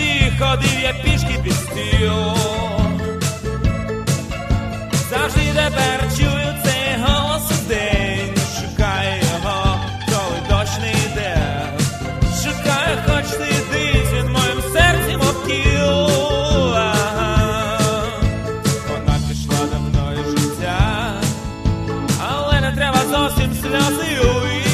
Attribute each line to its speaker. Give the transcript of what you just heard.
Speaker 1: житті ходив, я пішки під стіл. Завжди тепер чую цей голос в день. Шукаю його, коли дощ не йде. Шукаю, хоч ти йди, він моїм серцем обкіл. Вона пішла до мною життя, але не треба зовсім сльози.